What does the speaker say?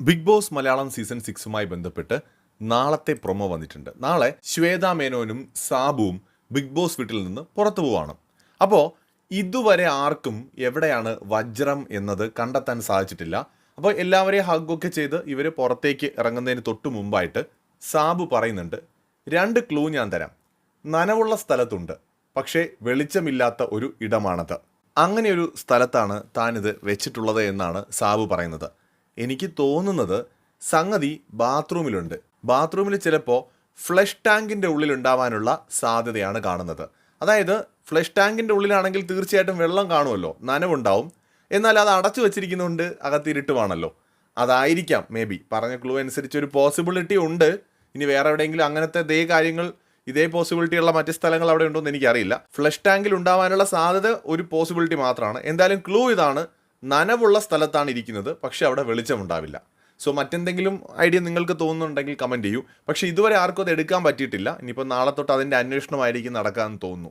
Big Boss Malayalam season സിക്സുമായി ബന്ധപ്പെട്ട് നാളത്തെ പ്രൊമോ വന്നിട്ടുണ്ട്. നാളെ ശ്വേത മേനോനും സാബുവും ബിഗ് ബോസ് വീട്ടിൽ നിന്ന് പുറത്തു പോവാണ്. അപ്പോൾ ഇതുവരെ ആർക്കും എവിടെയാണ് വജ്രം എന്നത് കണ്ടെത്താൻ സാധിച്ചിട്ടില്ല. അപ്പോൾ എല്ലാവരെയും ഹഗ്ഗൊക്കെ ചെയ്ത് ഇവർ പുറത്തേക്ക് ഇറങ്ങുന്നതിന് തൊട്ട് മുമ്പായിട്ട് സാബു പറയുന്നുണ്ട് രണ്ട് ക്ലൂ ഞാൻ തരാം. നനവുള്ള സ്ഥലത്തുണ്ട് പക്ഷേ വെളിച്ചമില്ലാത്ത ഒരു ഇടമാണത്. അങ്ങനെ ഒരു സ്ഥലത്താണ് താനിത് വെച്ചിട്ടുള്ളത് എന്നാണ് സാബു പറയുന്നത്. എനിക്ക് തോന്നുന്നത് സംഗതി ബാത്റൂമിലുണ്ട്. ബാത്റൂമിൽ ചിലപ്പോൾ ഫ്ലഷ് ടാങ്കിന്റെ ഉള്ളിൽ ഉണ്ടാവാനുള്ള സാധ്യതയാണ് കാണുന്നത്. അതായത് ഫ്ലഷ് ടാങ്കിന്റെ ഉള്ളിലാണെങ്കിൽ തീർച്ചയായിട്ടും വെള്ളം കാണുമല്ലോ നനവുണ്ടാവും. എന്നാൽ അത് അടച്ചു വെച്ചിരിക്കുന്നതുകൊണ്ട് അകത്ത് ഇരുട്ടുവാണല്ലോ അതായിരിക്കാം മേ ബി. പറഞ്ഞ ക്ലൂ അനുസരിച്ച് ഒരു പോസിബിലിറ്റി ഉണ്ട്. ഇനി വേറെ എവിടെയെങ്കിലും അങ്ങനത്തെ ദേ കാര്യങ്ങൾ ഇതേ പോസിബിലിറ്റി ഉള്ള മറ്റ് സ്ഥലങ്ങൾ അവിടെ ഉണ്ടോ എന്ന് എനിക്കറിയില്ല. ഫ്ലഷ് ടാങ്കിൽ ഉണ്ടാവാനുള്ള സാധ്യത ഒരു പോസിബിലിറ്റി മാത്രമാണ് എന്തായാലും ക്ലൂ ഇതാണ്. നനവുള്ള സ്ഥലത്താണ് ഇരിക്കുന്നത് പക്ഷെ അവിടെ വെളിച്ചമുണ്ടാവില്ല. സോ മറ്റെന്തെങ്കിലും ഐഡിയ നിങ്ങൾക്ക് തോന്നുന്നുണ്ടെങ്കിൽ കമന്റ് ചെയ്യൂ. പക്ഷേ ഇതുവരെ ആർക്കും അത് എടുക്കാൻ പറ്റിയിട്ടില്ല. ഇനിയിപ്പോൾ നാളെ തൊട്ട് അതിന്റെ അന്വേഷണമായിരിക്കും നടക്കാമെന്ന് തോന്നുന്നു.